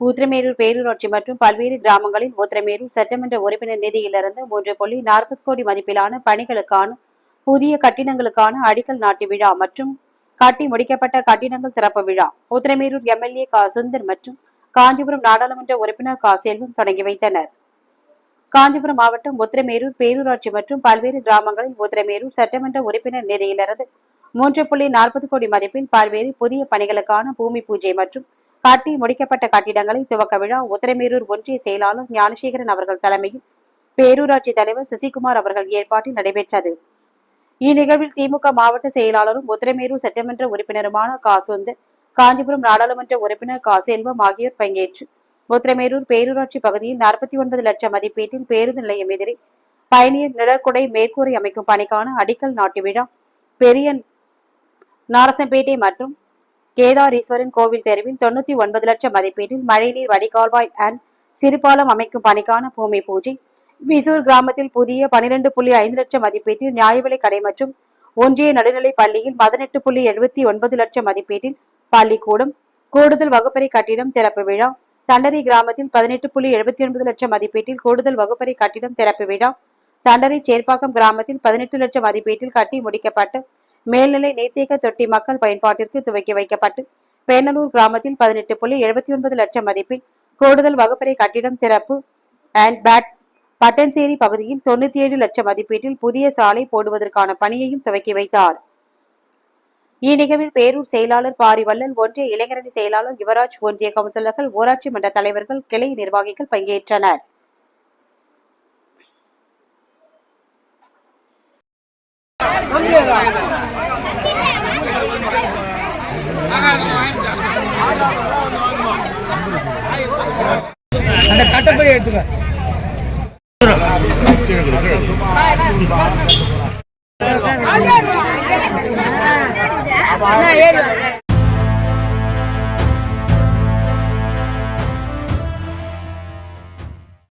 உத்திரமேரூர் பேரூராட்சி மற்றும் பல்வேறு கிராமங்களில் உத்திரமேரூர் சட்டமன்ற உறுப்பினர் நிதியிலிருந்து மூன்று புள்ளி நாற்பது கோடி மதிப்பிலான பணிகளுக்கான புதிய கட்டிடங்களுக்கான அடிக்கல் நாட்டு விழா மற்றும் கட்டி முடிக்கப்பட்ட கட்டிடங்கள் திறப்பு விழா. உத்திரமேரூர் எம்எல்ஏ கா. சுந்தர் மற்றும் காஞ்சிபுரம் நாடாளுமன்ற உறுப்பினர் கா. செல்வம் தொடங்கி வைத்தனர். காஞ்சிபுரம் மாவட்டம் உத்திரமேரூர் பேரூராட்சி மற்றும் பல்வேறு கிராமங்களில் உத்திரமேரூர் சட்டமன்ற உறுப்பினர் நிதியிலிருந்து மூன்று புள்ளி நாற்பது கோடி மதிப்பில் பல்வேறு புதிய பணிகளுக்கான பூமி பூஜை மற்றும் கட்டி முடிக்கப்பட்ட கட்டிடங்களை துவக்க விழா உத்திரமேரூர் ஒன்றிய செயலாளர் ஞானசேகரன் அவர்கள் தலைமையில் பேரூராட்சி தலைவர் சசிகுமார் அவர்கள் ஏற்பாட்டில் நடைபெற்றது. இந்நிகழ்வில் திமுக மாவட்ட செயலாளரும் உத்தரமேரூர் சட்டமன்ற உறுப்பினருமான கா. சுந்தர் காஞ்சிபுரம் நாடாளுமன்ற உறுப்பினர் கா. செல்வம் ஆகியோர் பங்கேற்று உத்தரமேரூர் பேரூராட்சி பகுதியில் நாற்பத்தி ஒன்பது லட்சம் மதிப்பீட்டில் பேருந்து நிலையம் எதிரே பயணியர் நிழற்குடை மேற்கூரை அமைக்கும் பணிக்கான அடிக்கல் நாட்டு விழா பெரிய நாரசம்பேட்டை மற்றும் கேதாரீஸ்வரன் கோவில் தெருவில் தொண்ணூத்தி ஒன்பது லட்சம் மதிப்பீட்டில் மழைநீர் வடிகால்வாய் அண்ட் சிறுபாலம் அமைக்கும் பணிக்கான பூமி பூஜை. விசூர் கிராமத்தில் புதிய பனிரெண்டு புள்ளி ஐந்து லட்சம் மதிப்பீட்டில் நியாய கடை மற்றும் ஒன்றிய நடுநிலை பள்ளியில் பதினெட்டு புள்ளி எழுபத்தி ஒன்பது லட்சம் மதிப்பீட்டில் பள்ளிக்கூடம் கூடுதல் வகுப்பறை கட்டிடம் திறப்பு விழா. தண்டரை கிராமத்தில் பதினெட்டு புள்ளி எழுபத்தி ஒன்பது லட்சம் மதிப்பீட்டில் கூடுதல் வகுப்பறை கட்டிடம் திறப்பு விழா. தண்டரை சேர்ப்பாக்கம் கிராமத்தில் பதினெட்டு லட்சம் மதிப்பீட்டில் கட்டி முடிக்கப்பட்டு மேல்நிலை நீர்த்தேக்க தொட்டி மக்கள் பயன்பாட்டிற்கு துவக்கி வைக்கப்பட்டு பேனலூர் கிராமத்தில் பதினெட்டு புள்ளி எழுபத்தி ஒன்பது லட்சம் மதிப்பில் கூடுதல் வகுப்பறை கட்டிடம் திறப்பு அண்ட் பேட் பட்டன்சேரி பகுதியில் தொண்ணூத்தி ஏழு லட்சம் மதிப்பீட்டில் புதிய சாலை போடுவதற்கான பணியையும் துவக்கி வைத்தார். இந்நிகழ்வில் பேரூர் செயலாளர் பாரிவள்ளல் ஒன்றிய இளைஞரணி செயலாளர் யுவராஜ் ஒன்றிய கவுன்சிலர்கள் ஊராட்சி மன்ற தலைவர்கள் கிளை நிர்வாகிகள் பங்கேற்றனர். அந்த கட்டப்பை எடுத்துக்க. அண்ணா ஏறி